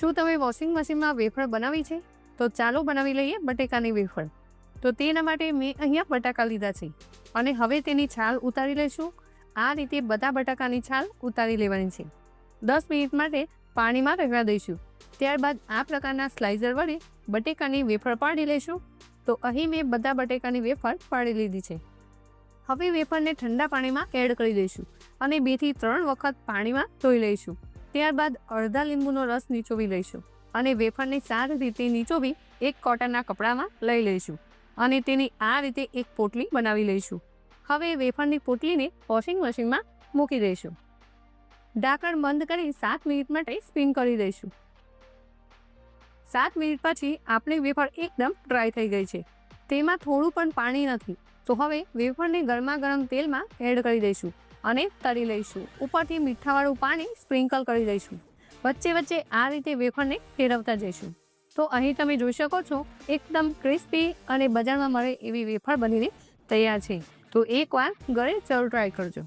શું તમે વોશિંગ મશીનમાં વેફર બનાવી છે? તો ચાલો બનાવી લઈએ બટેકાની વેફર. તો તેના માટે મેં અહીંયા બટાકા લીધા છે. અને હવે તેની છાલ ઉતારી લઈશું. આ રીતે બધા બટાકાની છાલ ઉતારી લેવાની છે. દસ મિનિટ માટે પાણીમાં રહેવા દઈશું. ત્યારબાદ આ પ્રકારના સ્લાઇઝર વડે બટેકાની વેફર પાડી લઈશું. તો અહીં મેં બધા બટેકાની વેફર પાડી લીધી છે. હવે વેફરને ઠંડા પાણીમાં એડ કરી દઈશું અને બેથી ત્રણ વખત પાણીમાં ધોઈ લઈશું. ત્યારબાદ અડધા લીંબુનો રસ નીચોવી લઈશું અને વેફરને સારી રીતે નીચોવી એક કોટનના કપડામાં લઈ લઈશું અને તેની આ રીતે એક પોટલી બનાવી લઈશું. હવે વેફરની પોટલીને વોશિંગ મશીનમાં મૂકી દઈશું. ઢાંકણ બંધ કરી સાત મિનિટ માટે સ્પિન કરી દઈશું. સાત મિનિટ પછી આપણી વેફર એકદમ ડ્રાય થઈ ગઈ છે. તેમાં થોડું પણ પાણી નથી. તો હવે વેફરને ગરમા ગરમ તેલમાં એડ કરી દઈશું. અને તળી લઈશું. ઉપરથી મીઠાવાળું પાણી સ્પ્રિંકલ કરી દઈશું. વચ્ચે વચ્ચે આ રીતે વેફરને ફેરવતા જઈશું. તો અહીં તમે જોઈ શકો છો, એકદમ ક્રિસ્પી અને બજારમાં મળે એવી વેફર બનીને તૈયાર છે. તો એકવાર ઘરે જરૂર ટ્રાય કરજો.